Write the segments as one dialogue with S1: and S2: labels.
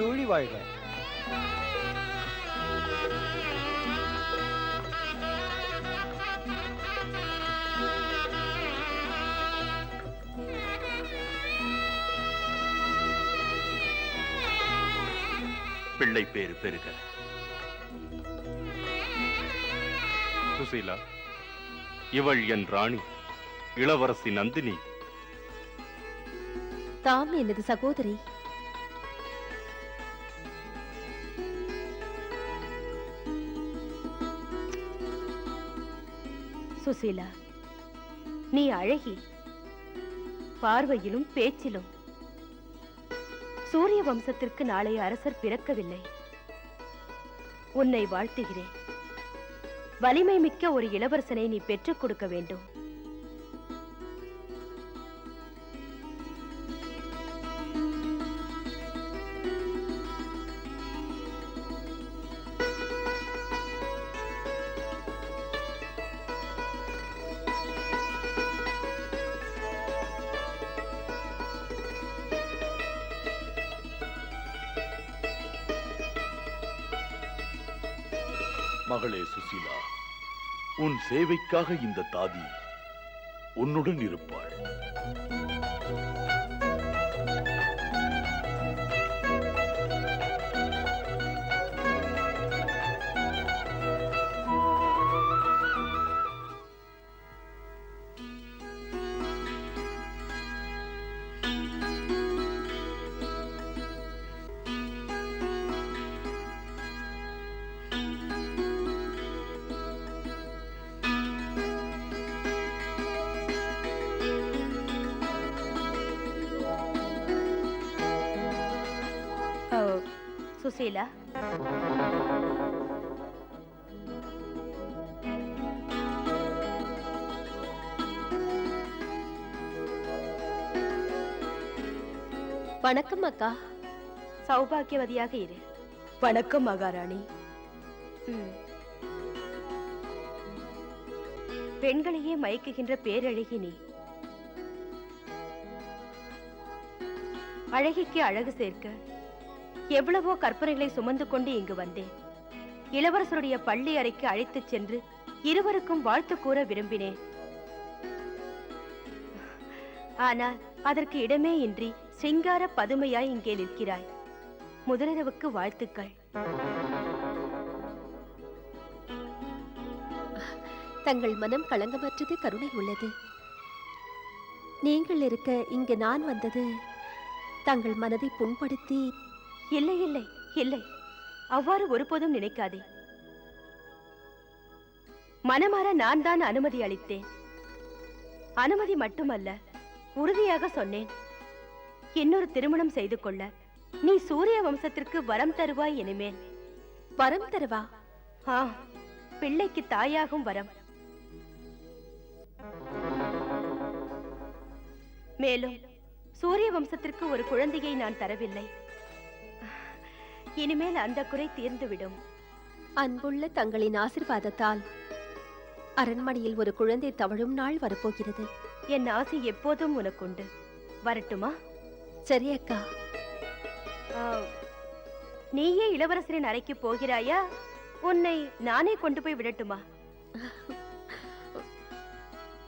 S1: நீடூழி வாழ்க
S2: பிள்ளை பேறு பெருக சுசீலா இவள் என் ராணி இளவரசி நந்தினி
S3: தாம் எனது சகோதரி சுசீலா நீ அழகி பார்வையிலும் பேச்சிலும். சூரிய வம்சத்திற்கு நாளை அரசர் பிறக்கவில்லை. உன்னை வாழ்த்துகிறேன். வலிமை மிக்க ஒரு இளவரசனை நீ பெற்றுக் கொடுக்க வேண்டும்.
S4: மகளே சுசிலா உன் சேவைக்காக இந்த தாதி உன்னுடன் இருப்பாள்.
S3: சுசீலா? வணக்கம் அக்கா. சௌபாக்கியவதியாக இரு.
S5: வணக்கம் மகாராணி.
S3: பெண்களையே மயக்குகின்ற பேரழகி நீ. அழகிக்கு அழகு சேர்க்க. எவ்வளவோ கற்பனைகளை சுமந்து கொண்டு இங்கு வந்தேன். இளவரசருடைய பள்ளி அறைக்கு அழைத்துச் சென்று இருவருக்கும் வாழ்த்து கூற விரும்பினேன். ஆனால் அதற்கு இடமே இன்றி சிங்கார பதுமையாய் இங்கே நிற்கிறாய். முதலிரவுக்கு வாழ்த்துக்கள்.
S6: தங்கள் மனம் களங்கமற்றது கருணை உள்ளது. நீங்கள் இருக்க இங்கு நான் வந்தது தங்கள் மனதை புண்படுத்தி
S3: இல்லை இல்லை இல்லை. அவ்வாறு ஒருபோதும் நினைக்காதே. மனமாற நான் தான் அனுமதி அளித்தேன். அனுமதி மட்டுமல்ல உறுதியாக சொன்னேன். இன்னொரு திருமணம் செய்து கொள்ள நீ சூரிய வம்சத்திற்கு வரம் தருவாய் இனிமேல்.
S6: வரம் தரவா?
S3: ஆ பிள்ளைக்கு தாயாகும் வரம். மேலும் சூரிய வம்சத்திற்கு ஒரு குழந்தையை நான் தரவில்லை. இனிமேல் அந்த குறை தீர்ந்துவிடும்.
S6: அன்புள்ள தங்களின் ஆசிர்வாதத்தால் அரண்மனையில் ஒரு குழந்தை தவழும் நாள் வரப்போகிறது.
S3: என் ஆசை எப்போதும் உனக்குண்டு. வரட்டுமா?
S6: சரி அக்கா.
S3: நீயே இளவரசரின் அறைக்கு போகிறாயா? உன்னை நானே கொண்டு போய் விடட்டுமா?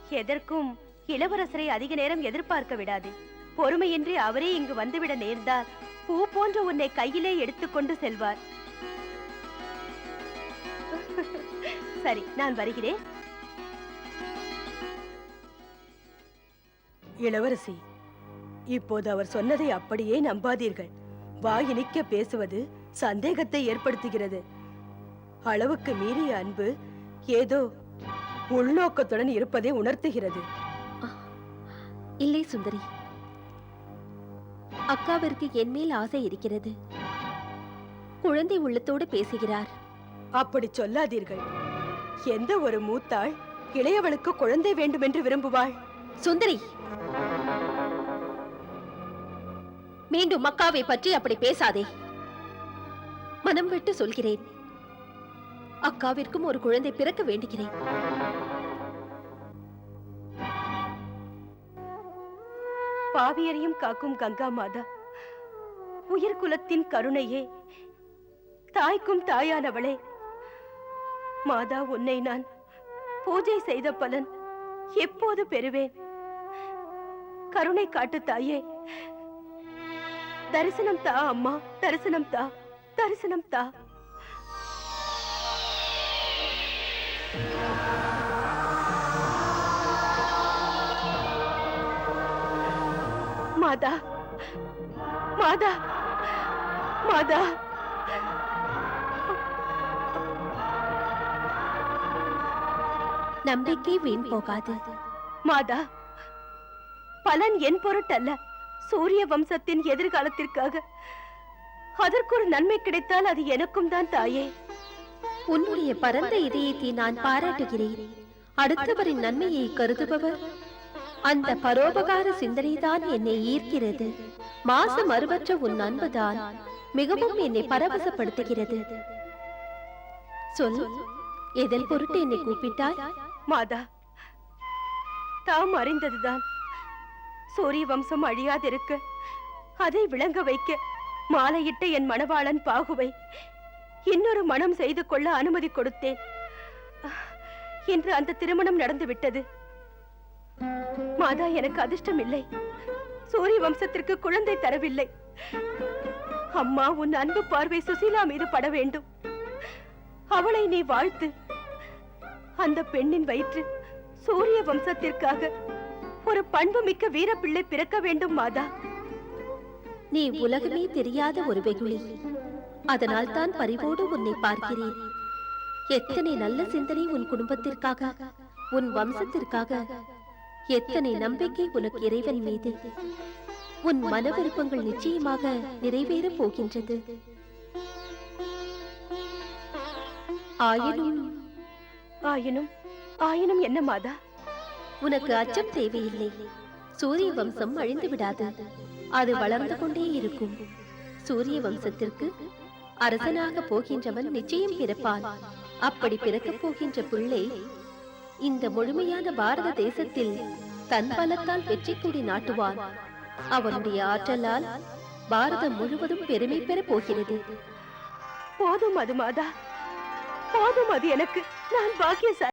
S3: எதற்கும் இளவரசரை அதிக நேரம் எதிர்பார்க்க விடாதே. பொறுமையின்றி அவரே இங்கு வந்துவிட நேர்ந்தால் பூ போன்ற உன்னை கையிலே எடுத்துக்கொண்டு செல்வார். சரி நான் வருகிறேன்.
S5: இளவரசி இப்போது அவர் சொன்னதை அப்படியே நம்பாதீர்கள். வாயினிக்க பேசுவது சந்தேகத்தை ஏற்படுத்துகிறது. அளவுக்கு மீறிய அன்பு ஏதோ உள்நோக்கத்துடன் இருப்பதை உணர்த்துகிறது.
S6: இல்லை சுந்தரி. அக்காவிற்கு என் மேல் ஆசை இருக்கிறது. குழந்தை உள்ளத்தோடு பேசுகிறார்.
S5: அப்படி சொல்லாதீர்கள். எந்த ஒரு மூத்தாள் இளையவளுக்கு குழந்தை வேண்டுமென்று விரும்புவாள்?
S6: சுந்தரி! மீண்டும் அக்காவை பற்றி அப்படி பேசாதே. மனம் விட்டு சொல்கிறேன். அக்காவிற்கும் ஒரு குழந்தை பிறக்க வேண்டுகிறேன்.
S3: பாவியரையும் காக்கும் கங்கா மாதா உயிர் குலத்தின் கருணையே தாய்க்கும் தாயானவளே மாதா உன்னை நான் பூஜை செய்த பலன் எப்போது பெறுவேன்? கருணை காட்டு தாயே தரிசனம் தா அம்மா தரிசனம் தா தரிசனம் தா. மாதா மாதா மாதா.
S6: நம்பிக்கை வீண் போகாது.
S3: மாதா பலன் என் பொருட்டல்ல. சூரிய வம்சத்தின் எதிர்காலத்திற்காக. அதற்கு ஒரு நன்மை கிடைத்தால் அது எனக்கும் தான் தாயே.
S6: உன்னுடைய பரந்த இதயத்தை நான் பாராட்டுகிறேன். அடுத்தவரின் நன்மையை கருதுபவர் அந்த பரோபகார சிந்தனைதான் என்னை ஈர்க்கிறது. மாசம் அருவற்ற உன் அன்புதான் மிகவும் என்னை பரவசப்படுத்துகிறது. சொல் எதன் பொருட்டு என்னை கூப்பிட்டாய்?
S3: மாதா தாம் அறிந்ததுதான். சூரிய வம்சம் அழியாதிருக்க அதை விளங்க வைக்க மாலையிட்ட என் மணவாளன் பாகுவை இன்னொரு மனம் செய்து கொள்ள அனுமதி கொடுத்தேன். இன்று அந்த திருமணம் நடந்து விட்டது மாதா எனக்கு அதிர்ஷ்டம் இல்லை சூரிய வம்சத்திற்கு குழந்தை தரவில்லை. அம்மா உன் அன்பு பார்வை சுசீலா மீது பட வேண்டும். அவளை நீ வாழ்த்து. அந்த பெண்ணின் வயிற்று சூரிய வம்சத்திற்காக ஒரு பண்பு மிக்க வீரப்பிள்ளை பிறக்க வேண்டும் மாதா.
S6: நீ உலகமே தெரியாத ஒரு வெகுளி. அதனால் தான் பரிவோடு உன்னை பார்க்கிறேன். எத்தனை நல்ல சிந்தனை உன் குடும்பத்திற்காக உன் வம்சத்திற்காக எத்தனை நம்பிக்கை உனக்கு இறைவன் மீது? உன் மன விருப்பங்கள் நிச்சயமாக நிறைவேறப் போகின்றது. ஆயினும்
S3: ஆயினும் ஆயினும் என்ன மாதா?
S6: உனக்கு அச்சம் தேவையில்லை. சூரிய வம்சம் அழிந்து விடாது. அது வளர்ந்து கொண்டே இருக்கும். சூரிய வம்சத்திற்கு அரசனாக போகின்றவன் நிச்சயம் பிறப்பான். அப்படி பிறக்கப் போகின்ற பிள்ளை இந்த முழுமையான பாரத தேசத்தில் தன் பலத்தால் வெற்றி கொடி நாட்டுவார் அவனுடைய ஆற்றலால் பாரதம் முழுவதும் பெருமை பெறப் போகிறது.
S3: போதும் அது மாதா. போதும் அது எனக்கு. நான் பாக்கியசாலி.